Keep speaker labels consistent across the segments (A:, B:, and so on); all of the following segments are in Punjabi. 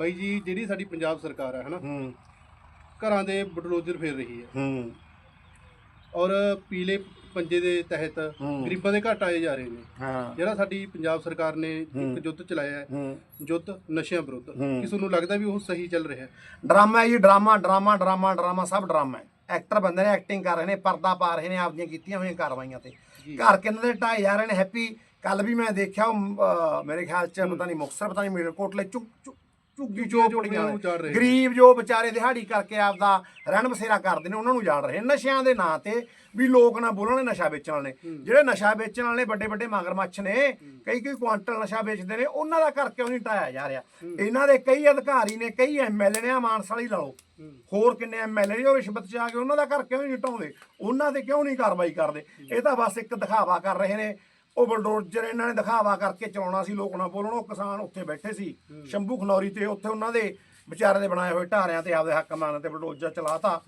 A: ਬਾਈ ਜੀ ਜਿਹੜੀ ਸਾਡੀ ਪੰਜਾਬ ਸਰਕਾਰ ਹੈ ਹਨਾ?
B: ਹੂੰ।
A: ਘਰਾਂ ਦੇ ਬਟਲੋਜਰ ਫੇਰ ਰਹੀ ਹੈ
B: ਹੂੰ।
A: ਔਰ ਪੀਲੇ ਪੰਜੇ ਦੇ ਤਹਿਤ। ਗਰੀਬਾਂ ਦੇ ਘਟ ਆਏ ਜਾ ਰਹੇ ਨੇ।
B: ਹਾਂ।
A: ਜਿਹੜਾ ਸਾਡੀ ਪੰਜਾਬ ਸਰਕਾਰ ਨੇ। ਇੱਕ ਯੁੱਧ ਚਲਾਇਆ ਹੈ ਯੁੱਧ ਨਸ਼ਿਆਂ ਵਿਰੁੱਧ।
B: ਹੂੰ।
A: ਕੀ ਤੁਹਾਨੂੰ ਲੱਗਦਾ ਵੀ ਉਹ ਸਹੀ ਚੱਲ ਰਿਹਾ ਹੈ?
B: ਡਰਾਮਾ ਹੈ ਜੀ ਡਰਾਮਾ ਡਰਾਮਾ ਡਰਾਮਾ ਡਰਾਮਾ ਸਭ ਡਰਾਮਾ ਹੈ। ਐਕਟਰ ਬੰਦੇ ਨੇ ਐਕਟਿੰਗ ਕਰ ਰਹੇ ਨੇ ਪਰਦਾ ਪਾ ਰਹੇ ਨੇ ਆਪਦੀਆਂ ਕੀਤੀਆਂ ਹੋਈਆਂ ਕਾਰਵਾਈਆਂ ਤੇ। ਘਰ ਕਿੰਨੇ ਦੇ ਢਾਏ ਜਾ ਰਹੇ ਨੇ ਹੈਪੀ? ਕੱਲ ਵੀ ਮੈਂ ਦੇਖਿਆ ਉਹ, ਮੇਰੇ ਖਿਆਲ ਚ ਪਤਾ ਨਹੀਂ ਮੁਕਤਸਰ ਪਤਾ ਨਹੀਂ ਮੇਰਕੋਟਲੇ ਚੁੱਕ ਚੁੱਕ ਝੁੱਗੀ
A: ਉਜਾੜ ਰਹੇ ਨੇ।
B: ਗਰੀਬ ਜੋ ਵਿਚਾਰੇ ਦਿਹਾੜੀ ਕਰਕੇ ਆਪਦਾ ਰਹਿਣ ਬਸੇਰਾ ਕਰਦੇ ਨੇ ਉਹਨਾਂ ਨੂੰ ਜਾਣ ਰਹੇ। ਨਸ਼ਿਆਂ ਦੇ ਨਾਂ ਤੇ ਵੀ ਲੋਕ ਨਾ ਬੋਲਣ ਨਸ਼ਾ ਵੇਚਣ ਵਾਲੇ ਜਿਹੜੇ ਨਸ਼ਾ ਵੇਚਣ ਵਾਲੇ ਵੱਡੇ ਵੱਡੇ ਮਗਰਮੱਛ ਨੇ ਕਈ ਕਈ ਕੁਆਂਟਲ ਨਸ਼ਾ ਵੇਚਦੇ ਨੇ ਉਹਨਾਂ ਦਾ ਘਰ ਕਿਉਂ ਨਹੀਂ ਢਾਇਆ ਜਾ ਰਿਹਾ? ਇਹਨਾਂ ਦੇ ਕਈ ਅਧਿਕਾਰੀ ਨੇ ਕਈ ਐਮਐਲਏ ਨੇ ਮਾਨਸਾ ਵਾਲੀ ਲਓ। ਹੋਰ ਕਿੰਨੇ ਐਮਐਲਏ ਨੇ ਉਹ ਰਿਸ਼ਵਤ ਚ ਆ ਕੇ ਉਹਨਾਂ ਦਾ ਘਰ ਕਿਉਂ ਨਹੀਂ ਢਾਉਂਦੇ ਉਹਨਾਂ ਤੇ ਕਿਉਂ ਨਹੀਂ ਕਾਰਵਾਈ ਕਰਦੇ? ਇਹ ਤਾਂ ਬਸ ਇੱਕ ਦਿਖਾਵਾ ਕਰ ਰਹੇ ਨੇ। ਉਹ ਬਲਡੋਜ਼ਰ ਇਹਨਾਂ ਨੇ ਦਿਖਾਵਾ ਕਰਕੇ ਚਲਾਉਣਾ ਸੀ ਲੋਕ ਨਾ ਬੋਲਣ ਉਹ ਕਿਸਾਨ ਉੱਥੇ ਬੈਠੇ ਸੀ ਸ਼ੰਭੂ ਖਨੌਰੀ ਤੇ ਉੱਥੇ ਉਹਨਾਂ ਦੇ ਵਿਚਾਰੇ ਦੇ ਬਣਾਏ ਹੋਏ ਢਾਰਿਆਂ ਤੇ ਆਪਦੇ ਹੱਕ ਮੰਨ ਤੇ ਬਲਡੋਜ਼ਰ ਚਲਾਤਾ।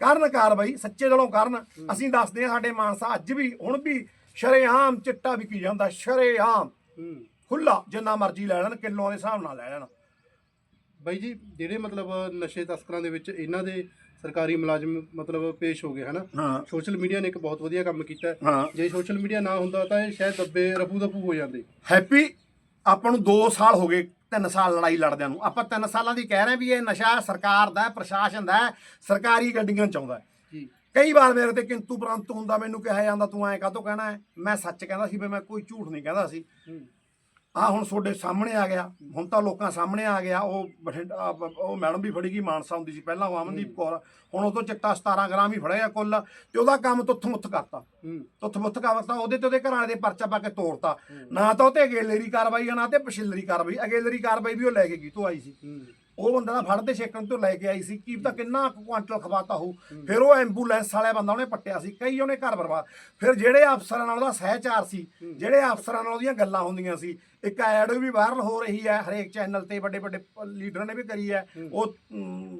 B: ਕਰਨ ਕਾਰਵਾਈ ਸੱਚੇ ਦਿਲੋਂ ਕਰਨ। ਅਸੀਂ ਦੱਸਦੇ ਹਾਂ ਸਾਡੇ ਮਾਨਸਾ ਅੱਜ ਵੀ ਹੁਣ ਵੀ ਸ਼ਰੇਆਮ ਚਿੱਟਾ ਵਿਕੀ ਜਾਂਦਾ ਸ਼ਰੇਆਮ। ਖੁੱਲਾ ਜਿੰਨਾ ਮਰਜ਼ੀ ਲੈ ਲੈਣ ਕਿਲੋਆਂ ਦੇ ਹਿਸਾਬ ਨਾਲ ਲੈ ਲੈਣ।
A: ਬਾਈ ਜੀ ਜਿਹੜੇ ਮਤਲਬ ਨਸ਼ੇ ਤਸਕਰਾਂ ਦੇ ਵਿੱਚ ਇਹਨਾਂ ਦੇ ਸਰਕਾਰੀ ਮੁਲਾਜ਼ਮ ਮਤਲਬ ਪੇਸ਼ ਹੋ ਗਏ ਹਨਾ?
B: ਹਾਂ।
A: ਸੋਸ਼ਲ ਮੀਡੀਆ ਨੇ ਇੱਕ ਬਹੁਤ ਵਧੀਆ ਕੰਮ ਕੀਤਾ ਹੈ।
B: ਹਾਂ।
A: ਜੇ ਸੋਸ਼ਲ ਮੀਡੀਆ ਨਾ ਹੁੰਦਾ ਤਾਂ ਇਹ ਸ਼ਾਇਦ ਦੱਬੇ ਰਫੂ ਦਫੂ ਹੋ ਜਾਂਦੇ।
B: ਹੈਪੀ ਆਪਾਂ ਨੂੰ 2 ਸਾਲ ਹੋ ਗਏ 3 ਸਾਲ ਲੜਾਈ ਲੜਦਿਆਂ ਨੂੰ। ਆਪਾਂ 3 ਸਾਲਾਂ ਦੀ ਕਹਿ ਰਹੇ ਵੀ ਇਹ ਨਸ਼ਾ ਸਰਕਾਰ ਦਾ ਹੈ, ਪ੍ਰਸ਼ਾਸਨ ਦਾ ਹੈ, ਸਰਕਾਰੀ ਗੱਡੀਆਂ ਚ ਆਉਂਦਾ ਹੈ।
A: ਜੀ।
B: ਕਈ ਵਾਰ ਮੇਰੇ ਤੇ ਕਿੰਤੂ ਪ੍ਰੰਤੂ ਹੁੰਦਾ ਮੈਨੂੰ ਕਿਹਾ ਜਾਂਦਾ ਤੂੰ ਐਂ ਕਾਹਤੋਂ ਕਹਿਣਾ ਹੈ? ਮੈਂ ਸੱਚ ਕਹਿੰਦਾ ਸੀ ਵੀ ਮੈਂ ਕੋਈ ਝੂਠ ਨਹੀਂ ਕਹਿੰਦਾ ਸੀ।
A: ਹੂੰ।
B: ਆ ਹੁਣ ਤੁਹਾਡੇ ਸਾਹਮਣੇ ਆ ਗਿਆ। ਹੁਣ ਤਾਂ ਲੋਕਾਂ ਸਾਹਮਣੇ ਆ ਗਿਆ। ਉਹ ਬਠਿੰਡਾ ਉਹ ਮੈਡਮ ਵੀ ਫੜੀ ਗਈ ਮਾਨਸਾ ਹੁੰਦੀ ਸੀ ਪਹਿਲਾਂ ਉਹ ਅਮਨਦੀਪ ਕੌਰ। ਹੁਣ ਉਹ ਤੋਂ ਚਿੱਟਾ 17 ਗ੍ਰਾਮ ਹੀ ਫੜਿਆ ਕੁੱਲ। ਤੇ ਉਹਦਾ ਕੰਮ ਤੁੱਥ ਮੁੱਥ ਕਰਤਾ।
A: ਹੂੰ।
B: ਤੁੱਥ ਮੁੱਥ ਕਰਤਾ ਉਹਦੇ ਤੇ ਉਹਦੇ ਘਰ ਵਾਲੇ ਦੇ ਪਰਚਾ ਪਾ ਕੇ ਤੋੜਤਾ। ਨਾ ਤਾਂ ਉਹ ਤੇ ਅਗੇਲੇਰੀ ਕਾਰਵਾਈ ਆ ਨਾ ਤੇ ਪਛਿਲਰੀ ਕਾਰਵਾਈ। ਅਗੇਲੇਰੀ ਕਾਰਵਾਈ ਵੀ ਉਹ ਲੈ ਕੇ ਗਈ ਤੋਂ ਆਈ ਸੀ। ਉਹ ਬੰਦਾ ਦਾ ਫੜ ਤੇ ਛੇਕਣ ਤੋਂ ਲੈ ਕੇ ਆਈ ਸੀ ਕੀ ਤਾਂ ਕਿੰਨਾ ਕੁ ਕੁਆਂਟਲ ਖਵਾਤਾ ਹੋ। ਫਿਰ ਉਹ ਐਂਬੂਲੈਂਸ ਵਾਲਾ ਬੰਦਾ ਉਹਨੇ ਪੱਟਿਆ ਸੀ ਕਈ ਉਹਨੇ ਘਰ ਬਰਬਾਦ। ਫਿਰ ਜਿਹੜੇ ਅਫਸਰਾਂ ਨਾਲ ਉਹਦਾ ਸਹਿਚਾਰ ਸੀ ਜਿਹੜੇ ਅਫਸਰਾਂ ਨਾਲ ਉਹਦੀਆਂ ਗੱਲਾਂ ਹੁੰਦੀਆਂ ਸੀ ਇੱਕ ਐਡ ਵੀ ਵਾਇਰਲ ਹੋ ਰਹੀ ਹੈ ਹਰੇਕ ਚੈਨਲ ਤੇ ਵੱਡੇ ਵੱਡੇ ਲੀਡਰਾਂ ਨੇ ਵੀ ਕਰੀ ਹੈ ਉਹ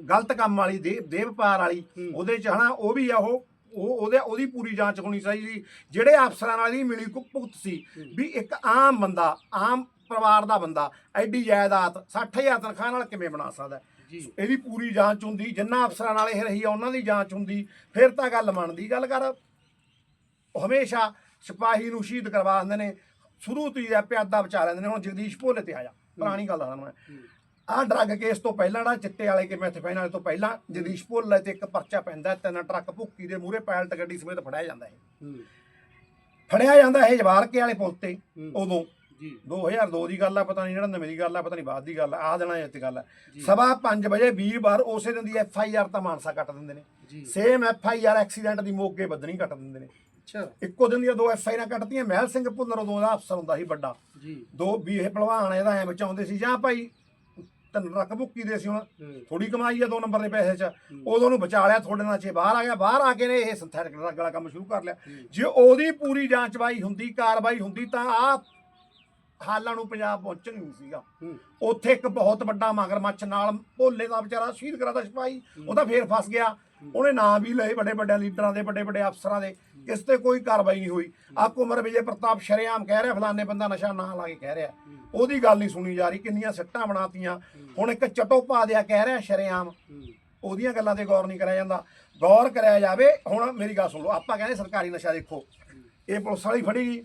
B: ਗਲਤ ਕੰਮ ਵਾਲੀ ਦੇ ਦੇਵਪਾਰ ਵਾਲੀ ਉਹਦੇ ਚ ਹਨਾ ਉਹ ਵੀ ਆ ਉਹ ਉਹ ਉਹਦੇ ਉਹਦੀ ਪੂਰੀ ਜਾਂਚ ਹੋਣੀ ਚਾਹੀਦੀ ਜਿਹੜੇ ਅਫਸਰਾਂ ਨਾਲ ਇਹਦੀ ਮਿਲੀ ਭੁਗਤ ਸੀ ਵੀ ਇੱਕ ਆਮ ਬੰਦਾ ਆਮ ਪਰਿਵਾਰ ਦਾ ਬੰਦਾ ਐਡੀ ਜਾਇਦਾਦ 60000 ਤਨਖਾਹ ਨਾਲ ਕਿਵੇਂ ਬਣਾ ਸਕਦਾ? ਇਹਦੀ ਪੂਰੀ ਜਾਂਚ ਹੁੰਦੀ ਜਿੰਨਾ ਅਫਸਰਾਂ ਨਾਲ ਇਹ ਰਹੀ ਆ ਉਹਨਾਂ ਦੀ ਜਾਂਚ ਹੁੰਦੀ ਫਿਰ ਤਾਂ ਗੱਲ ਬਣਦੀ ਗੱਲ ਕਰ। ਹਮੇਸ਼ਾ ਸਿਪਾਹੀ ਨੂੰ ਸ਼ਹੀਦ ਕਰਵਾ ਦਿੰਦੇ ਨੇ ਸ਼ੁਰੂ ਤੋਂ ਹੀ ਪਿਆਦਾ ਬਚਾ ਲੈਂਦੇ ਨੇ ਹੁਣ ਜਗਦੀਸ਼ ਭੋਲੇ ਤੇ ਆਇਆ ਪੁਰਾਣੀ ਗੱਲ ਆ ਮੈਂ। ਆਹ ਡਰੱਗ ਕੇਸ ਤੋਂ ਪਹਿਲਾਂ ਜਿਹੜਾ ਚਿੱਟੇ ਵਾਲੇ ਕਿ ਮੈਥੇਫਾਈਨ ਵਾਲੇ ਤੋਂ ਪਹਿਲਾਂ ਜਗਦੀਸ਼ ਭੋਲੇ ਤੇ ਇੱਕ ਪਰਚਾ ਪੈਂਦਾ ਤਿੰਨ ਟਰੱਕ ਭੁੱਕੀ ਦੇ ਮੂਹਰੇ ਪੈਲਟ ਗੱਡੀ ਸਮੇਤ ਫੜਿਆ ਜਾਂਦਾ ਹੈ। ਫੜਿਆ ਜਾਂਦਾ ਇਹ ਜਵਾਰਕੇ ਵਾਲੇ ਪੁਲ ਤੇ। ਉਦੋਂ।
A: ਜੀ।
B: 2002 ਦੀ ਗੱਲ ਆ ਪਤਾ ਨਹੀਂ ਜਿਹੜਾ ਨਵੇਂ ਦੀ ਗੱਲ ਆ ਪਤਾ ਨਹੀਂ ਬਾਅਦ ਦੀ ਗੱਲ ਆ ਆਹ ਦਿਨਾਂ ਦੀ ਗੱਲ ਆ। ਸਵਾ 5 ਵਜੇ ਵੀਰਵਾਰ ਉਸੇ ਦਿਨ ਦੀ ਐਫ ਆਈ ਆਰ ਤਾਂ ਮਾਨਸਾ ਕੱਟ ਦਿੰਦੇ ਨੇ। Same F I R accident ਦੀ ਮੋਗੇ ਬੱਦਣੀ ਕੱਟ ਦਿੰਦੇ ਨੇ।
A: ਅੱਛਾ।
B: ਇੱਕੋ ਦਿਨ ਦੀਆਂ ਦੋ ਐਫ ਆਈ ਆਰ ਕੱਟਤੀਆਂ ਮਹਿਲ ਸਿੰਘ ਭੁੱਲਰ ਉਦੋਂ ਦਾ ਅਫਸਰ ਹੁੰਦਾ ਸੀ ਵੱਡਾ।
A: ਜੀ।
B: ਦੋ ਵੀ ਇਹ ਭਲਵਾਨ ਇਹਦਾ ਐ ਬਚਾਉਂਦੇ ਸੀ ਜਾਂ ਭਾਈ ਤਨ ਰੱਖ ਭੁੱਕੀ ਦੇ ਸੀ ਹੁਣ ਥੋੜੀ ਕਮਾਈ ਆ ਦੋ ਨੰਬਰ ਦੇ ਪੈਸੇ ਚ। ਉਦੋਂ ਨੂੰ ਬਚਾ ਲਿਆ ਥੋੜੇ ਨਾਲ ਚੇ ਬਾਹਰ ਆ ਗਿਆ ਬਾਹਰ ਆ ਕੇ ਨੇ ਇਹ ਸਿੰਥੈਟਿਕ ਡਰੱਗ ਵਾਲਾ ਕੰਮ ਸ਼ੁਰੂ ਕਰ ਲਿਆ। ਜੇ ਉਹਦੀ ਪੂਰੀ ਜਾਂਚ ਬਾਈ ਹੁੰਦੀ ਕਾਰਵਾਈ ਹੁੰਦੀ ਤਾਂ ਆ ਹਾਲਾਂ ਨੂੰ ਪੰਜਾਬ ਪਹੁੰਚਣ ਨਹੀਂ ਸੀਗਾ। ਉੱਥੇ ਇੱਕ ਬਹੁਤ ਵੱਡਾ ਮਗਰਮੱਛ ਨਾਲ ਭੋਲੇ ਦਾ ਵਿਚਾਰਾ ਸ਼ਹੀਦ ਕਰਾਦਾ ਸਿਪਾਹੀ ਉਹ ਤਾਂ ਫੇਰ ਫਸ ਗਿਆ। ਉਹਨੇ ਨਾਂ ਵੀ ਲਏ ਵੱਡੇ ਵੱਡੇ ਲੀਡਰਾਂ ਦੇ ਵੱਡੇ ਵੱਡੇ ਅਫਸਰਾਂ ਦੇ। ਕਿਸ ਤੇ ਕੋਈ ਕਾਰਵਾਈ ਨਹੀਂ ਹੋਈ। ਆ ਕੁਮਰ ਵਿਜੇ ਪ੍ਰਤਾਪ ਸ਼ਰੇਆਮ ਕਹਿ ਰਿਹਾ ਫਲਾਣੇ ਬੰਦਾ ਨਸ਼ਾ ਨਾ ਲਾ ਕੇ ਕਹਿ ਰਿਹਾ। ਉਹਦੀ ਗੱਲ ਨਹੀਂ ਸੁਣੀ ਜਾ ਰਹੀ ਕਿੰਨੀਆਂ ਸੱਟਾਂ ਬਣਾਤੀਆਂ। ਹੁਣ ਇੱਕ ਚਟੋ ਪਾ ਦਿਆ ਕਹਿ ਰਿਹਾ ਸ਼ਰੇਆਮ। ਉਹਦੀਆਂ ਗੱਲਾਂ ਤੇ ਗੌਰ ਨਹੀਂ ਕਰਿਆ ਜਾਂਦਾ। ਗੌਰ ਕਰਿਆ ਜਾਵੇ ਹੁਣ ਮੇਰੀ ਗੱਲ ਸੁਣ ਲਓ ਆਪਾਂ ਕਹਿੰਦੇ ਸਰਕਾਰੀ ਨਸ਼ਾ ਦੇਖੋ। ਇਹ ਪੁਲਿਸ ਵਾਲੀ ਫੜੀ ਗਈ।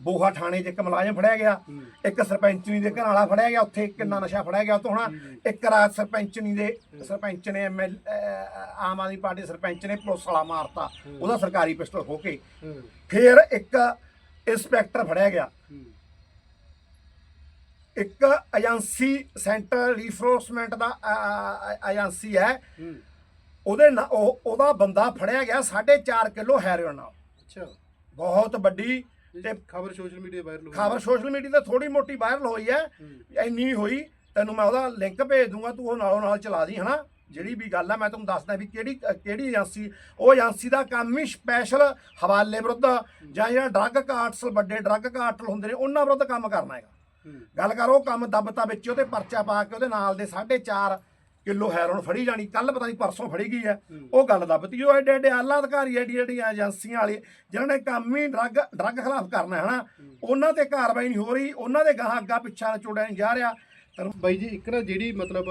B: ਬੋਹਾ ਥਾਣੇ 'ਚ ਇੱਕ ਮੁਲਾਜ਼ਮ ਫੜਿਆ ਗਿਆ ਇੱਕ ਸਰਪੰਚਨੀ ਦੇ ਘਰ ਵਾਲਾ ਫੜਿਆ ਗਿਆ ਉੱਥੇ ਕਿੰਨਾ ਨਸ਼ਾ ਫੜਿਆ ਗਿਆ ਤੋਂ ਹੁਣ ਇੱਕ ਰਾਤ ਸਰਪੰਚਨੀ ਦੇ ਸਰਪੰਚ ਨੇ ਐਮਐਲ ਆਮ ਆਦਮੀ ਪਾਰਟੀ ਸਰਪੰਚ ਨੇ ਪੁਲਿਸ ਵਾਲਾ ਮਾਰਤਾ ਉਹਦਾ ਸਰਕਾਰੀ ਪਿਸਟਲ ਖੋ ਕੇ। ਫਿਰ ਇੱਕ ਇੰਸਪੈਕਟਰ ਫੜਿਆ ਗਿਆ। ਇੱਕ ਏਜੰਸੀ ਸੈਂਟਰ ਰੀਫੋਰਸਮੈਂਟ ਦਾ ਏਜੰਸੀ ਹੈ। ਉਹਦੇ ਉਹਦਾ ਬੰਦਾ ਫੜਿਆ ਗਿਆ 4.5 ਕਿਲੋ ਹੈਰੋਇਨ ਨਾਲ।
A: ਅੱਛਾ।
B: ਬਹੁਤ ਵੱਡੀ
A: ਤੇ ਖਬਰ ਸੋਸ਼ਲ ਮੀਡੀਆ ਵਾਇਰਲ ਹੋਈ
B: ਖਬਰ ਸੋਸ਼ਲ ਮੀਡੀਆ ਤੇ ਥੋੜੀ ਮੋਟੀ ਵਾਇਰਲ ਹੋਈ ਹੈ। ਇੰਨੀ ਹੋਈ ਤੈਨੂੰ ਮੈਂ ਉਹਦਾ ਲਿੰਕ ਭੇਜ ਦੂੰਗਾ ਤੂੰ ਉਹ ਨਾਲੋਂ ਨਾਲ ਚਲਾ ਦੀ ਹਨਾ? ਜਿਹੜੀ ਵੀ ਗੱਲ ਹੈ ਮੈਂ ਤੁਹਾਨੂੰ ਦੱਸਦਾ ਵੀ ਕਿਹੜੀ ਕਿਹੜੀ ਏਜੰਸੀ ਉਹ ਏਜੰਸੀ ਦਾ ਕੰਮ ਹੀ ਸਪੈਸ਼ਲ ਹਵਾਲੇ ਵਿਰੁੱਧ ਜਾਂ ਜਿਹੜਾ ਡਰੱਗ ਕਾਰਟਸ ਵੱਡੇ ਡਰੱਗ ਕਾਰਟਲ ਹੁੰਦੇ ਨੇ ਉਹਨਾਂ ਵਿਰੁੱਧ ਕੰਮ ਕਰਨਾ ਹੈਗਾ। ਗੱਲ ਕਰ ਉਹ ਕੰਮ ਦੱਬਤਾ ਵਿੱਚ ਉਹਦੇ ਪਰਚਾ ਪਾ ਕੇ ਉਹਦੇ ਨਾਲ ਦੇ 4.5 ਕਿਲੋ ਹੈਰੋਨ ਫੜੀ ਜਾਣੀ ਕੱਲ ਪਤਾ ਨਹੀਂ ਪਰਸੋਂ ਫੜੀ ਗਈ ਹੈ। ਉਹ ਗੱਲ ਦੱਬਤੀ ਉਹ ਐਡੇ ਐਡੇ ਆਲਾ ਅਧਿਕਾਰੀ ਐਡੀ ਐਡੀਆਂ ਏਜੰਸੀਆਂ ਵਾਲੇ ਜਿਨ੍ਹਾਂ ਨੇ ਕੰਮ ਹੀ ਡਰੱਗ ਡਰੱਗ ਖਿਲਾਫ ਕਰਨਾ ਹੈ ਨਾ ਉਹਨਾਂ ਤੇ ਕਾਰਵਾਈ ਨਹੀਂ ਹੋ ਰਹੀ ਉਹਨਾਂ ਦੇ ਗਾਹਾਂ ਅੱਗਾ ਪਿੱਛਾ ਚੋੜਿਆ ਨਹੀਂ ਜਾ ਰਿਹਾ।
A: ਬਾਈ ਜੀ ਇੱਕ ਨਾ ਜਿਹੜੀ ਮਤਲਬ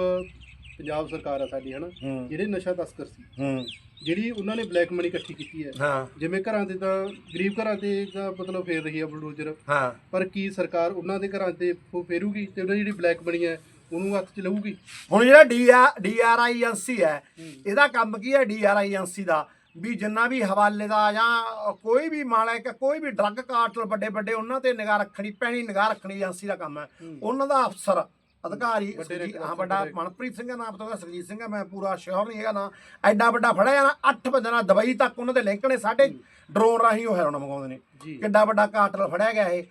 A: ਪੰਜਾਬ ਸਰਕਾਰ ਆ ਸਾਡੀ ਹਨਾ
B: ਹੂੰ।
A: ਜਿਹੜੇ ਨਸ਼ਾ ਤਸਕਰ ਸੀ
B: ਹੂੰ।
A: ਜਿਹੜੀ ਉਹਨਾਂ ਨੇ ਬਲੈਕ ਮਨੀ ਇਕੱਠੀ ਕੀਤੀ ਹੈ।
B: ਹਾਂ।
A: ਜਿਵੇਂ ਘਰਾਂ ਤੇ ਤਾਂ ਗਰੀਬ ਘਰਾਂ ਤੇ ਤਾਂ ਮਤਲਬ ਫੇਰ ਰਹੀ ਆ ਬਲਡੋਜ਼ਰ।
B: ਹਾਂ।
A: ਪਰ ਕੀ ਸਰਕਾਰ ਉਹਨਾਂ ਦੇ ਘਰਾਂ ਤੇ ਫੇਰੂਗੀ ਤੇ ਉਹਨਾਂ ਜਿਹੜੀ ਬਲੈਕ ਮਨੀ ਹੈ ਉਹਨੂੰ ਹੱਥ ਚ ਲਊਗੀ।
B: ਹੁਣ ਜਿਹੜਾ ਡੀਆਰ ਡੀਆਰਆਈ ਏਜੰਸੀ ਹੈ ਇਹਦਾ ਕੰਮ ਕੀ ਹੈ ਡੀਆਰਆਈ ਏਜੰਸੀ ਦਾ? ਵੀ ਜਿੰਨਾ ਵੀ ਹਵਾਲੇ ਦਾ ਜਾਂ ਕੋਈ ਵੀ ਮਾਲਕ ਕੋਈ ਵੀ ਡਰੱਗ ਕਾਰਟਲ ਵੱਡੇ ਵੱਡੇ ਉਹਨਾਂ ਤੇ ਨਿਗਾਹ ਰੱਖਣੀ ਪੈਣੀ ਨਿਗਾਹ ਰੱਖਣੀ ਏਜੰਸੀ ਦਾ ਕੰਮ ਹੈ। ਉਹਨਾਂ ਦਾ ਅਫਸਰ ਅਧਿਕਾਰੀ ਹਾਂ ਵੱਡਾ ਮਨਪ੍ਰੀਤ ਸਿੰਘ ਦਾ ਨਾਮ ਪਤਾ ਸੁਰਜੀਤ ਸਿੰਘ ਮੈਂ ਪੂਰਾ ਸ਼ੋਰ ਨਹੀਂ ਹੈਗਾ ਨਾ। ਐਡਾ ਵੱਡਾ ਫੜਿਆ ਜਾਣਾ 8 ਬੰਦੇ ਨਾਲ ਦੁਬਈ ਤੱਕ ਉਹਨਾਂ ਦੇ ਲਿੰਕ ਨੇ ਸਾਡੇ। ਡਰੋਨ ਰਾਹੀਂ ਉਹ ਹੈਰੋਨ ਮੰਗਾਉਂਦੇ ਨੇ। ਕਿੱਡਾ ਵੱਡਾ ਕਾਰਟਲ ਫੜਿਆ ਗਿਆ ਇਹ।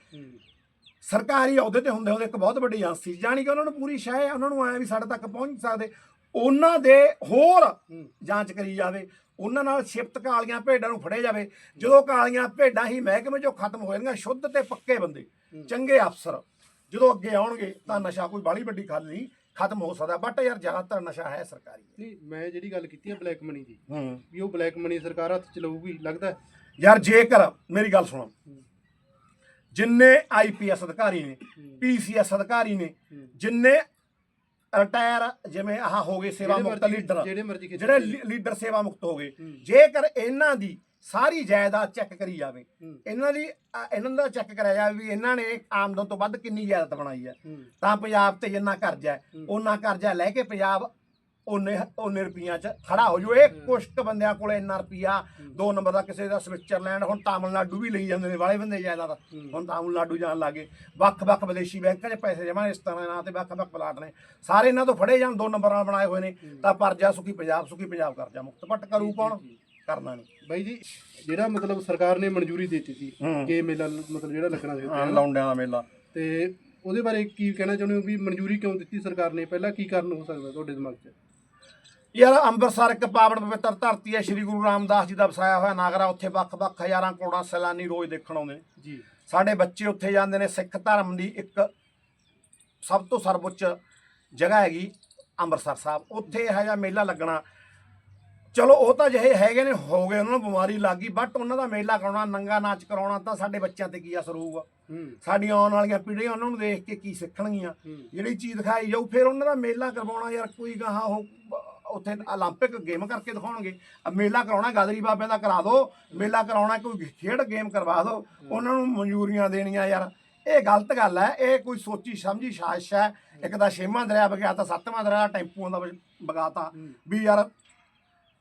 B: ਸਰਕਾਰੀ ਅਹੁਦੇ ਤੇ ਹੁੰਦੇ ਹੁੰਦੇ ਇੱਕ ਬਹੁਤ ਵੱਡੀ ਏਜੰਸੀ ਜਾਣੀ ਕਿ ਉਹਨਾਂ ਨੂੰ ਪੂਰੀ ਸ਼ਾਇ ਉਹਨਾਂ ਨੂੰ ਆਇਆ ਵੀ ਸਾਡੇ ਤੱਕ ਪਹੁੰਚ ਸਕਦੇ। ਉਹਨਾਂ ਦੇ ਹੋਰ। ਜਾਂਚ ਕਰੀ ਜਾਵੇ ਉਹਨਾਂ ਨਾਲ ਸ਼ਿਫਤ ਕਾਲੀਆਂ ਭੇਡਾਂ ਨੂੰ ਫੜੇ ਜਾਵੇ। ਜਦੋਂ ਕਾਲੀਆਂ ਭੇਡਾਂ ਹੀ ਮਹਿਕਮੇ ਚੋਂ ਖਤਮ ਹੋ ਜਾਣਗੀਆਂ ਸ਼ੁੱਧ ਤੇ ਪੱਕੇ ਬੰਦੇ। ਚੰਗੇ ਅਫਸਰ। ਜਦੋਂ ਅੱਗੇ ਆਉਣਗੇ ਤਾਂ ਨਸ਼ਾ ਕੋਈ ਬਾਲੀ ਵੱਡੀ ਗੱਲ ਨਹੀਂ ਖਤਮ ਹੋ ਸਕਦਾ। ਬਟ ਯਾਰ ਜ਼ਿਆਦਾਤਰ ਨਸ਼ਾ ਹੈ ਸਰਕਾਰੀ।
A: ਨਹੀਂ ਮੈਂ ਜਿਹੜੀ ਗੱਲ ਕੀਤੀ ਹੈ ਬਲੈਕ ਮਨੀ ਦੀ
B: ਹੂੰ।
A: ਵੀ ਉਹ ਬਲੈਕ ਮਨੀ ਸਰਕਾਰ ਹੱਥ ਚ ਲਊਗੀ ਲੱਗਦਾ?
B: ਯਾਰ ਜੇਕਰ ਮੇਰੀ ਗੱਲ ਸੁਣੋ। ਜਿੰਨੇ ਆਈਪੀਐਸ ਅਧਿਕਾਰੀ ਨੇ। ਪੀਸੀਐਸ ਅਧਿਕਾਰੀ ਨੇ। ਜਿੰਨੇ ਰਿਟਾਇਰ ਜਿਵੇਂ ਆਹ ਹੋ ਗਏ ਸੇਵਾ ਮੁਕਤ ਲੀਡਰ
A: ਜਿਹੜੇ ਮਰਜ਼ੀ
B: ਜਿਹੜੇ ਲੀਡਰ ਸੇਵਾ ਮੁਕਤ ਹੋ ਗਏ। ਜੇਕਰ ਇਹਨਾਂ ਦੀ ਸਾਰੀ ਜਾਇਦਾਦ ਚੈੱਕ ਕਰੀ ਜਾਵੇ। ਇਹਨਾਂ ਦੀ ਇਹਨਾਂ ਦਾ ਚੈੱਕ ਕਰਿਆ ਜਾਵੇ ਵੀ ਇਹਨਾਂ ਨੇ ਆਮਦਨ ਤੋਂ ਵੱਧ ਕਿੰਨੀ ਜਾਇਦਾਦ ਬਣਾਈ ਹੈ। ਤਾਂ ਪੰਜਾਬ ਤੇ ਜਿੰਨਾ ਕਰਜ਼ਾ ਹੂੰ। ਉਹਨਾਂ ਕਰਜ਼ਾ ਲੈ ਕੇ ਪੰਜਾਬ ਉਹਨੇ ਉਹਨੇ ਰੁਪਈਆਂ 'ਚ ਖੜਾ ਹੋ ਜੂ। ਇਹ ਕੁਛ ਕੁ ਬੰਦਿਆਂ ਕੋਲੇ ਇੰਨਾ ਰੁਪਈਆ ਦੋ ਨੰਬਰ ਦਾ ਕਿਸੇ ਦਾ ਸਵਿਟਜ਼ਰਲੈਂਡ ਹੁਣ ਤਾਮਿਲਨਾਡੂ ਵੀ ਲਈ ਜਾਂਦੇ ਨੇ ਵਾਲੇ ਬੰਦੇ
A: ਹੂੰ।
B: ਹੁਣ ਤਾਮਿਲਨਾਡੂ ਜਾਣ ਲੱਗੇ। ਵੱਖ-ਵੱਖ ਵਿਦੇਸ਼ੀ ਬੈਂਕਾਂ 'ਚ ਪੈਸੇ ਜਮ੍ਹਾਂ ਇਸ ਤਰ੍ਹਾਂ ਨਾਂ ਤੇ ਵੱਖ-ਵੱਖ ਪਲਾਟ ਨੇ। ਸਾਰੇ ਇਹਨਾਂ ਤੋਂ ਫੜੇ ਜਾਣ ਦੋ ਨੰਬਰਾਂ ਨਾਲ ਬਣਾਏ ਹੋਏ ਨੇ। ਤਾਂ ਪਰਜਾ ਸੁਖੀ ਪੰਜਾਬ ਸੁਖੀ ਪੰਜਾਬ ਕਰਜ਼ਾ ਮੁਕਤ ਪੱਟ ਕਰੂ ਕੌਣ? ਕਰਨਾ ਨਹੀਂ।
A: ਬਾਈ ਜੀ ਜਿਹੜਾ ਮਤਲਬ ਸਰਕਾਰ ਨੇ ਮਨਜ਼ੂਰੀ ਦੇ ਦਿੱਤੀ ਸੀ। ਕਿ ਮੇਲਾ ਮਤਲਬ ਜਿਹੜਾ ਲੱਗਣਾ ਸੀ?
B: ਲੌਂਡਿਆਂ ਦਾ ਮੇਲਾ।
A: ਤੇ ਉਹਦੇ ਬਾਰੇ ਕੀ ਕਹਿਣਾ ਚਾਹੁੰਦੇ ਹੋ ਵੀ ਮਨਜ਼ੂਰੀ ਕਿਉਂ ਦਿੱਤੀ ਸਰਕਾਰ ਨੇ? ਪਹਿਲਾਂ ਕੀ ਕਾਰਨ ਹੋ ਸਕਦਾ ਤੁਹਾਡੇ ਦਿਮਾਗ 'ਚ?
B: ਯਾਰ ਅੰਮ੍ਰਿਤਸਰ ਇੱਕ ਪਾਵਨ ਪਵਿੱਤਰ ਧਰਤੀ ਹੈ ਸ੍ਰੀ ਗੁਰੂ ਰਾਮਦਾਸ ਜੀ ਦਾ ਵਸਾਇਆ ਹੋਇਆ ਨਗਰ ਉੱਥੇ ਵੱਖ-ਵੱਖ ਹਜ਼ਾਰਾਂ ਕਰੋੜਾਂ ਸੈਲਾਨੀ ਰੋਜ਼ ਦੇਖਣ ਆਉਂਦੇ ਨੇ।
A: ਜੀ।
B: ਸਾਡੇ ਬੱਚੇ ਉੱਥੇ ਜਾਂਦੇ ਨੇ ਸਿੱਖ ਧਰਮ ਦੀ ਇੱਕ ਸਭ ਤੋਂ ਸਰਵਉੱਚ ਜਗ੍ਹਾ ਹੈਗੀ ਅੰਮ੍ਰਿਤਸਰ ਸਾਹਿਬ। ਉੱਥੇ ਇਹੋ ਜਿਹਾ ਮੇਲਾ ਲੱਗਣਾ ਚਲੋ ਉਹ ਤਾਂ ਜਿਹੇ ਹੈਗੇ ਨੇ ਹੋ ਗਏ ਉਹਨਾਂ ਨੂੰ ਬਿਮਾਰੀ ਲੱਗ ਗਈ ਬਟ ਉਹਨਾਂ ਦਾ ਮੇਲਾ ਕਰਾਉਣਾ ਨੰਗਾ ਨਾਚ ਕਰਾਉਣਾ ਤਾਂ ਸਾਡੇ ਬੱਚਿਆਂ ਤੇ ਕੀ ਅਸਰ ਹੋਊਗਾ
A: ਹੂੰ
B: ਸਾਡੀਆਂ ਆਉਣ ਵਾਲੀਆਂ ਪੀੜ੍ਹੀਆਂ ਉਹਨਾਂ ਨੂੰ ਦੇਖ ਕੇ ਕੀ ਸਿੱਖਣਗੀਆਂ
A: ਹੂੰ
B: ਜਿਹੜੀ ਚੀਜ਼ ਦਿਖਾਈ ਜਾਊ ਫਿਰ ਉਹਨਾਂ ਦਾ ਮੇਲਾ ਕਰਵਾਉਣਾ ਯਾਰ ਕੋਈ ਗਾਹਾਂ ਉਹ ਅਹ ਉੱਥੇ 올림픽 ਗੇਮ ਕਰਕੇ ਦਿਖਾਉਣਗੇ ਆ ਮੇਲਾ ਕਰਾਉਣਾ ਗਾਦਰੀ ਬਾਬਿਆਂ ਦਾ ਕਰਾ ਦਿਓ ਮੇਲਾ ਕਰਾਉਣਾ ਕੋਈ ਖੇਡ ਗੇਮ ਕਰਵਾ ਦਿਓ ਉਹਨਾਂ ਨੂੰ ਮਨਜ਼ੂਰੀਆਂ ਦੇਣੀਆਂ ਯਾਰ ਇਹ ਗਲਤ ਗੱਲ ਹੈ ਇਹ ਕੋਈ ਸੋਚੀ ਸਮਝੀ ਸਾਜ਼ਿਸ਼ ਹੈ ਇੱਕ ਤਾਂ ਛੇਵਾਂ ਦਰਿਆ ਵਗਿਆ ਤਾਂ ਸੱਤਵਾਂ ਦਰਿਆ ਟੈਂਪੂਆਂ ਦਾ ਵਗਾਤਾ ਵੀ ਯਾਰ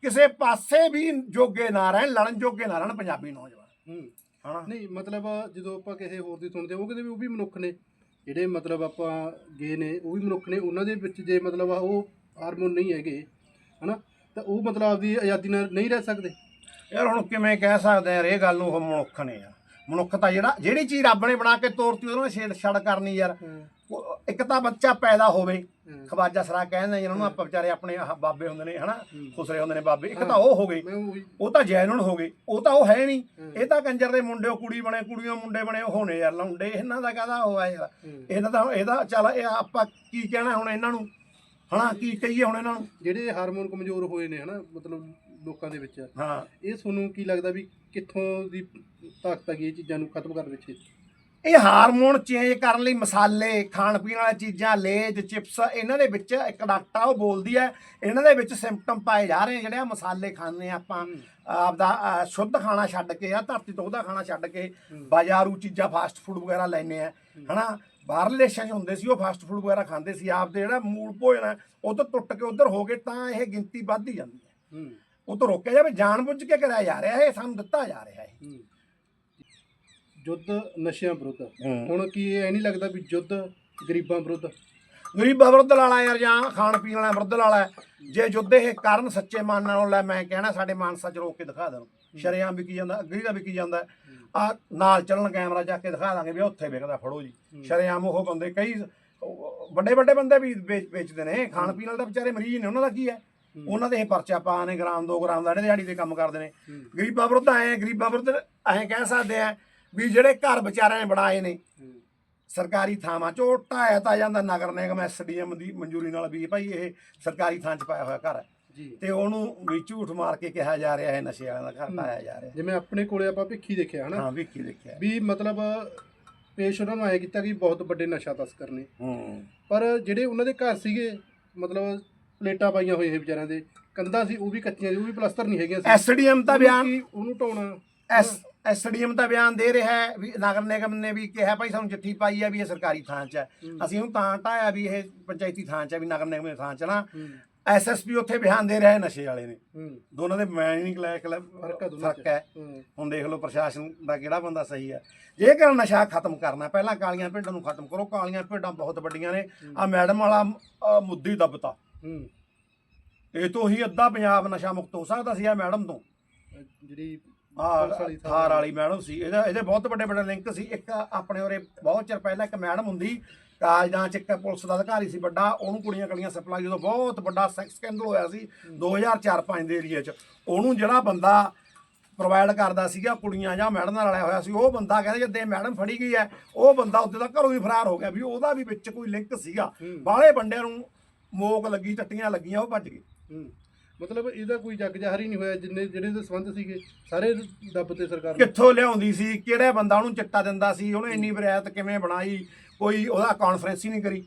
B: ਕਿਸੇ ਪਾਸੇ ਵੀ ਜੋਗੇ ਨਾ ਰਹਿਣ ਲੜਨ ਜੋਗੇ ਨਾ ਰਹਿਣ ਪੰਜਾਬੀ ਨੌਜਵਾਨ।
A: ਹੂੰ।
B: ਹਨਾ?
A: ਨਹੀਂ ਮਤਲਬ ਜਦੋਂ ਆਪਾਂ ਕਿਸੇ ਹੋਰ ਦੀ ਸੁਣਦੇ ਉਹ ਕਹਿੰਦੇ ਵੀ ਉਹ ਵੀ ਮਨੁੱਖ ਨੇ। ਜਿਹੜੇ ਮਤਲਬ ਆਪਾਂ ਗਏ ਨੇ ਉਹ ਵੀ ਮਨੁੱਖ ਨੇ। ਉਹਨਾਂ ਦੇ ਵਿੱਚ ਜੇ ਮਤਲਬ ਉਹ ਹਾਰਮੋਨ ਨਹੀਂ ਹੈਗੇ ਹਨਾ? ਤਾਂ ਉਹ ਮਤਲਬ ਆਪਦੀ ਆਜ਼ਾਦੀ ਨਾਲ ਨਹੀਂ ਰਹਿ ਸਕਦੇ।
B: ਯਾਰ ਹੁਣ ਕਿਵੇਂ ਕਹਿ ਸਕਦੇ ਯਾਰ ਇਹ ਗੱਲ ਨੂੰ ਉਹ ਮਨੁੱਖ ਨੇ ਯਾਰ ਮਨੁੱਖ ਤਾਂ ਜਿਹੜਾ ਜਿਹੜੀ ਚੀਜ਼ ਰੱਬ ਨੇ ਬਣਾ ਕੇ ਤੋਰਤੀ ਉਹਨੂੰ ਛੇੜ ਛੜ ਕਰਨੀ ਯਾਰ। ਇੱਕ ਤਾਂ ਬੱਚਾ ਪੈਦਾ ਹੋਵੇ। ਖਵਾਜਾ ਸਰਾ ਕਹਿੰਦੇ ਜਿਹਨਾਂ ਨੂੰ ਆਪਾਂ ਵਿਚਾਰੇ ਆਪਣੇ ਆਹ ਬਾਬੇ ਹੁੰਦੇ ਨੇ ਹਨਾ। ਖੁਸਰੇ ਹੁੰਦੇ ਨੇ ਬਾਬੇ ਇੱਕ ਤਾਂ ਉਹ ਹੋ ਗਏ।
A: ਉਹੀ
B: ਤਾਂ ਜੈਨੂਨ ਹੋ ਗਏ ਉਹ ਤਾਂ ਉਹ ਹੈ ਨਹੀਂ। ਇਹ ਤਾਂ ਕੰਜਰ ਦੇ ਮੁੰਡੇ ਕੁੜੀ ਬਣੇ ਕੁੜੀਆਂ ਮੁੰਡੇ ਬਣੇ ਉਹ ਹੋਣੇ ਯਾਰ ਲੌਂਡੇ ਇਹਨਾਂ ਦਾ ਕਹਦਾ ਹੋਇਆ ਯਾਰ। ਇਹਨਾਂ ਦਾ ਇਹਦਾ ਚੱਲ ਇਹ ਆਪਾਂ ਕੀ ਕਹਿਣਾ ਹੁਣ ਇਹਨਾਂ ਨੂੰ? ਹਨਾ ਕੀ ਕਹੀਏ ਹੁਣ ਇਹਨਾਂ ਨੂੰ?
A: ਜਿਹੜੇ ਹਾਰਮੋਨ ਕਮਜ਼ੋਰ ਹੋਏ ਨੇ ਹਨਾ ਮਤਲਬ ਲੋਕਾਂ ਦੇ ਵਿੱਚ।
B: ਹਾਂ।
A: ਇਹ ਤੁਹਾਨੂੰ ਕੀ ਲੱਗਦਾ ਵੀ ਕਿੱਥੋਂ ਦੀ ਤਾਕਤ ਹੈਗੀ ਇਹ ਚੀਜ਼ਾਂ ਨੂੰ ਖਤਮ ਕਰਨ ਵਿੱਚ
B: ਇਹ ਹਾਰਮੋਨ ਚੇਂਜ ਕਰਨ ਲਈ ਮਸਾਲੇ ਖਾਣ ਪੀਣ ਵਾਲੀਆਂ ਚੀਜ਼ਾਂ ਲੇਜ ਚਿਪਸ ਇਹਨਾਂ ਦੇ ਵਿੱਚ ਇੱਕ ਡਾਕਟਰ ਆ ਉਹ ਬੋਲਦੀ ਹੈ ਇਹਨਾਂ ਦੇ ਵਿੱਚ ਸਿੰਪਟਮ ਪਾਏ ਜਾ ਰਹੇ ਜਿਹੜੇ ਆ ਮਸਾਲੇ ਖਾਂਦੇ ਆ ਆਪਾਂ। ਆਪਦਾ ਸ਼ੁੱਧ ਖਾਣਾ ਛੱਡ ਕੇ ਆ ਧਰਤੀ ਤੋਂ ਉਹਦਾ ਖਾਣਾ ਛੱਡ ਕੇ ਬਾਜ਼ਾਰੂ ਚੀਜ਼ਾਂ ਫਾਸਟ ਫੂਡ ਵਗੈਰਾ ਲੈਨੇ ਆ ਹਨਾ? ਬਾਹਰਲੇ ਦੇਸ਼ਾਂ 'ਚ ਹੁੰਦੇ ਸੀ ਉਹ ਫਾਸਟ ਫੂਡ ਵਗੈਰਾ ਖਾਂਦੇ ਸੀ। ਆਪਦੇ ਜਿਹੜਾ ਮੂਲ ਭੋਜਨ ਹੈ ਉਹ ਤੋਂ ਟੁੱਟ ਕੇ ਉਧਰ ਹੋ ਗਏ ਤਾਂ ਇਹ ਗਿਣਤੀ ਵੱਧਦੀ ਜਾਂਦੀ ਹੈ
A: ਹੂੰ।
B: ਉਹ ਤੋਂ ਰੋਕਿਆ ਜਾਵੇ ਜਾਣ ਬੁੱਝ ਕੇ ਕਰਿਆ ਜਾ ਰਿਹਾ ਇਹ ਸਾਨੂੰ ਦਿੱਤਾ ਜਾ ਰਿਹਾ ਹੈ
A: ਹੂੰ। ਯੁੱਧ ਨਸ਼ਿਆਂ ਵਿਰੁੱਧ। ਹੁਣ ਕੀ ਇਹ ਨਹੀਂ ਲੱਗਦਾ ਵੀ ਯੁੱਧ ਗਰੀਬਾਂ ਵਿਰੁੱਧ?
B: ਗਰੀਬਾਂ ਵਿਰੁੱਧ ਵਾਲਾ ਯਾਰ ਜਾਂ ਖਾਣ ਪੀਣ ਵਾਲਾ ਵਿਰੁੱਧ ਵਾਲਾ ਜੇ ਜੁੱਧ ਇਹ ਕਰਨ ਸੱਚੇ ਮਨ ਨਾਲ ਲੈ ਮੈਂ ਕਹਿਣਾ ਸਾਡੇ ਮਾਨਸਾ ਚ ਰੋਕ ਕੇ ਦਿਖਾ ਦੇਣ। ਸ਼ਰੇਆਮ ਵਿਕੀ ਜਾਂਦਾ ਅਗਰੀ ਦਾ ਵਿਕੀ ਜਾਂਦਾ। ਆ ਨਾਲ ਚੱਲਣ ਕੈਮਰਾ ਜਾ ਕੇ ਦਿਖਾ ਦਾਂਗੇ ਵੀ ਉੱਥੇ ਵਿਕਦਾ ਫੜੋ ਜੀ। ਸ਼ਰੇਆਮ ਉਹ ਬੰਦੇ ਕਈ ਵੱਡੇ ਵੱਡੇ ਬੰਦੇ ਵੀ ਵੇਚ- ਵੇਚਦੇ ਨੇ। ਖਾਣ ਪੀਣ ਵਾਲੇ ਤਾਂ ਵਿਚਾਰੇ ਮਰੀਜ਼ ਨੇ ਉਹਨਾਂ ਦਾ ਕੀ ਹੈ? ਉਹਨਾਂ ਦੇ ਇਹ ਪਰਚਾ ਪਾ ਨੇ ਗ੍ਰਾਮ 2 ਗ੍ਰਾਮ ਦਾ ਜਿਹੜੇ ਦਿਹਾੜੀ ਦੇ ਕੰਮ ਕਰਦੇ ਨੇ। ਗਰੀਬਾਂ ਵਿਰੁੱਧ ਆਏ ਗਰੀਬਾਂ ਵਿਰੁੱਧ ਐਂ ਕਹਿ ਸਕਦੇ ਆ ਵੀ ਜਿਹੜੇ ਘਰ ਵਿਚਾਰਿਆਂ ਨੇ ਬਣਾਏ ਨੇ ਸਰਕਾਰੀ ਥਾਵਾਂ 'ਚ ਢਾਇਆ ਤਾਂ ਜਾਂਦਾ ਨਗਰ ਨਿਗਮ ਐਸਡੀਐਮ ਦੀ ਮਨਜ਼ੂਰੀ ਨਾਲ ਵੀ ਭਾਈ ਇਹ ਸਰਕਾਰੀ ਥਾਂ 'ਚ ਪਾਇਆ ਹੋਇਆ ਘਰ ਹੈ। ਤੇ ਉਹਨੂੰ ਵੀ ਝੂਠ ਮਾਰ ਕੇ ਕਿਹਾ ਜਾ ਰਿਹਾ ਹੈ ਨਸ਼ੇ ਵਾਲਿਆਂ ਦਾ ਘਰ ਪਾਇਆ ਜਾ ਰਿਹਾ।
A: ਜਿਵੇਂ ਆਪਣੇ ਕੋਲੇ ਆਪਾਂ ਭਿੱਖੀ ਦੇਖਿਆ ਹਨਾ?
B: ਹਾਂ ਕੀ ਦੇਖਿਆ।
A: ਵੀ ਮਤਲਬ ਪੇਸ਼ ਉਹਨਾਂ ਨੂੰ ਆਇਆ ਕੀਤਾ ਕਿ ਬਹੁਤ ਵੱਡੇ ਨਸ਼ਾ ਤਸਕਰ ਨੇ।
B: ਹੂੰ।
A: ਪਰ ਜਿਹੜੇ ਉਹਨਾਂ ਦੇ ਘਰ ਸੀਗੇ ਮਤਲਬ ਪਲੇਟਾਂ ਪਾਈਆਂ ਹੋਈਆਂ ਸੀ ਵਿਚਾਰਿਆਂ ਦੇ ਕੰਧਾਂ ਸੀ ਉਹ ਵੀ ਕੱਚੀਆਂ ਸੀ ਉਹ ਵੀ ਪਲਸਤਰ ਨਹੀਂ ਹੈਗੀਆਂ ਸੀ।
B: ਐਸਡੀਐਮ ਦਾ ਬਿਆਨ
A: ਉਹਨੂੰ
B: ਐਸ ਐਸਡੀਐਮ ਦਾ ਬਿਆਨ ਦੇ ਰਿਹਾ ਹੈ ਵੀ ਨਗਰ ਨਿਗਮ ਨੇ ਵੀ ਕਿਹਾ ਭਾਈ ਸਾਨੂੰ ਚਿੱਠੀ ਪਾਈ ਹੈ ਵੀ ਇਹ ਸਰਕਾਰੀ ਥਾਂ 'ਚ ਹੈ। ਅਸੀਂ ਉਹਨੂੰ ਤਾਂ ਢਾਇਆ ਵੀ ਇਹ ਪੰਚਾਇਤੀ ਥਾਂ 'ਚ ਹੈ ਵੀ ਨਗਰ ਨਿਗਮ ਦੀ ਥਾਂ 'ਚ ਨਾ। ਐਸਐਸਪੀ ਉੱਥੇ ਬਿਆਨ ਦੇ ਰਿਹਾ ਨਸ਼ੇ ਵਾਲੇ ਨੇ। ਦੋਨਾਂ ਦੇ ਮੈਂ ਨਹੀਂ ਕਲਿਆ
A: ਫ਼ਰਕ
B: ਹੈ। ਹੁਣ ਦੇਖ ਲਓ ਪ੍ਰਸ਼ਾਸਨ ਦਾ ਕਿਹੜਾ ਬੰਦਾ ਸਹੀ ਹੈ। ਜੇਕਰ ਨਸ਼ਾ ਖਤਮ ਕਰਨਾ ਪਹਿਲਾਂ ਕਾਲੀਆਂ ਭੇਡਾਂ ਨੂੰ ਖਤਮ ਕਰੋ। ਕਾਲੀਆਂ ਭੇਡਾਂ ਬਹੁਤ ਵੱਡੀਆਂ ਨੇ। ਆ ਮੈਡਮ ਵਾਲਾ ਮੁੱਦੀ ਦੱਬਤਾ। ਇਹ ਤੋਂ ਹੀ ਅੱਧਾ ਪੰਜਾਬ ਨਸ਼ਾ ਮੁਕਤ ਹੋ ਸਕਦਾ ਸੀ ਆ ਮੈਡਮ ਤੋਂ।
A: ਜਿਹੜੀ ਪੁਲਿਸ ਵਾਲੀ ਥਾਰ
B: ਥਾਰ ਵਾਲੀ ਮੈਡਮ ਸੀ। ਇਹਦਾ ਇਹਦੇ ਬਹੁਤ ਵੱਡੇ ਵੱਡੇ ਲਿੰਕ ਸੀ। ਇੱਕ ਆਪਣੇ ਉਰੇ ਬਹੁਤ ਚਿਰ ਪਹਿਲਾਂ ਇੱਕ ਮੈਡਮ ਹੁੰਦੀ ਕਾਲਜਾਂ ਚ ਇੱਕ ਪੁਲਿਸ ਦਾ ਅਧਿਕਾਰੀ ਸੀ ਵੱਡਾ। ਉਹਨੂੰ ਕੁੜੀਆਂ ਕਲੀਆਂ ਸਪਲਾਈ ਜਦੋਂ ਬਹੁਤ ਵੱਡਾ ਸੈਕਸ ਸਕੈਂਡਲ ਹੋਇਆ ਸੀ 2004-5 ਦੇ ਏਰੀਆ ਚ। ਉਹਨੂੰ ਜਿਹੜਾ ਬੰਦਾ ਪ੍ਰੋਵਾਈਡ ਕਰਦਾ ਸੀਗਾ ਕੁੜੀਆਂ ਜਾਂ ਮੈਡਮ ਨਾਲ ਰਲਿਆ ਹੋਇਆ ਸੀ ਉਹ ਬੰਦਾ ਕਹਿੰਦੇ ਜਦ ਮੈਡਮ ਫੜੀ ਗਈ ਹੈ ਉਹ ਬੰਦਾ ਉੱਤੇ ਦਾ ਘਰੋਂ ਹੀ ਫਰਾਰ ਹੋ ਗਿਆ ਵੀ ਉਹਦਾ ਵੀ ਵਿੱਚ ਕੋਈ ਲਿੰਕ ਸੀਗਾ। ਬਾਹਲੇ ਬੰਦਿਆਂ ਨੂੰ ਮੋਕ ਲੱਗੀ ਟੱਟੀਆਂ ਲੱਗੀਆਂ ਉਹ ਭੱਜ ਗਏ।
A: ਮਤਲਬ ਇਹਦਾ ਕੋਈ ਜੱਗ ਜ਼ਾਹਰ ਹੀ ਨਹੀਂ ਹੋਇਆ ਜਿੰਨੇ ਜਿਹੜੇ ਦੇ ਸੰਬੰਧ ਸੀਗੇ ਸਾਰੇ ਦੱਬ ਤੇ ਸਰਕਾਰ ਨੇ।
B: ਕਿੱਥੋਂ ਲਿਆਉਂਦੀ ਸੀ? ਕਿਹੜਾ ਬੰਦਾ ਉਹਨੂੰ ਚਿੱਟਾ ਦਿੰਦਾ ਸੀ? ਉਹਨੇ ਇੰਨੀ ਬਰਿਆਤ ਕਿਵੇਂ ਬਣਾਈ? ਕੋਈ ਉਹਦਾ ਕਾਨਫਰੰਸ ਹੀ ਨਹੀਂ ਕਰੀ।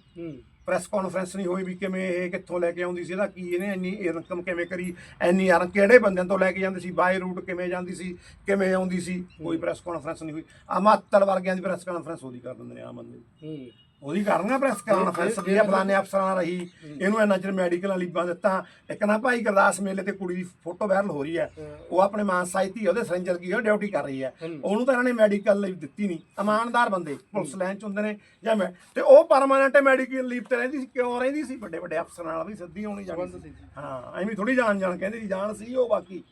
B: ਪ੍ਰੈਸ ਕਾਨਫਰੰਸ ਨਹੀਂ ਹੋਈ ਵੀ ਕਿਵੇਂ ਇਹ ਕਿੱਥੋਂ ਲੈ ਕੇ ਆਉਂਦੀ ਸੀ ਇਹਦਾ ਕੀ ਇਹਨੇ ਇੰਨੀ ਇਨਕਮ ਕਿਵੇਂ ਕਰੀ? ਇੰਨੀ ਅਰਨ ਕਿਹੜੇ ਬੰਦਿਆਂ ਤੋਂ ਲੈ ਕੇ ਜਾਂਦੀ ਸੀ? ਬਾਈ ਰੂਟ ਕਿਵੇਂ ਜਾਂਦੀ ਸੀ? ਕਿਵੇਂ ਆਉਂਦੀ ਸੀ? ਕੋਈ ਪ੍ਰੈਸ ਕਾਨਫਰੰਸ ਨਹੀਂ ਹੋਈ। ਆ ਮਾਤੜ ਵਰਗਿਆਂ ਦੀ ਪ੍ਰੈਸ ਕਾਨਫਰੰਸ ਉਹਦੀ ਕਰ ਦਿੰਦੇ ਨੇ ਆਮ ਬੰਦੇ
A: ਹੂੰ।
B: ਉਹਦੀ ਕਰਨਾ ਪ੍ਰੈਸ ਕਾਨਫਰੰਸ ਵੀ ਆ ਫਲਾਣੇ ਅਫਸਰਾਂ ਨਾਲ ਰਹੀ ਇਹਨੂੰ ਇੰਨਾ ਚਿਰ ਮੈਡੀਕਲ ਲੀਬਾਂ ਦਿੱਤਾ। ਇੱਕ ਨਾ ਭਾਈ ਗੁਰਦਾਸ ਮੇਲੇ ਤੇ ਕੁੜੀ ਦੀ ਫੋਟੋ ਵਾਇਰਲ ਹੋ ਰਹੀ ਹੈ। ਉਹ ਆਪਣੇ ਮਾਨ ਸਾਇਤੀ ਉਹਦੇ ਸਰੰਜਰ ਕੀ ਉਹ ਡਿਊਟੀ ਕਰ ਰਹੀ ਹੈ। ਉਹਨੂੰ ਤਾਂ ਇਹਨਾਂ ਨੇ ਮੈਡੀਕਲ ਲੀਵ ਦਿੱਤੀ ਨਹੀਂ। ਇਮਾਨਦਾਰ ਬੰਦੇ ਪੁਲਿਸ ਲਾਈਨ ਚ ਹੁੰਦੇ ਨੇ ਜਾਂ ਮੈਂ ਤੇ ਉਹ ਪਰਮਾਨੈਂਟ ਮੈਡੀਕਲ ਲੀਵ ਤੇ ਰਹਿੰਦੀ ਸੀ ਕਿਉਂ ਰਹਿੰਦੀ ਸੀ? ਵੱਡੇ ਵੱਡੇ ਅਫਸਰਾਂ ਨਾਲ ਵੀ ਸਿੱਧੀ ਹੋਣੀ ਜਾਂਦੀ ਹਾਂ ਐਵੇਂ ਥੋੜੀ ਜਾਣ ਜਾਣ ਕਹਿੰਦੇ ਸੀ ਜਾਣ ਸੀ ਉਹ ਬਾਕੀ।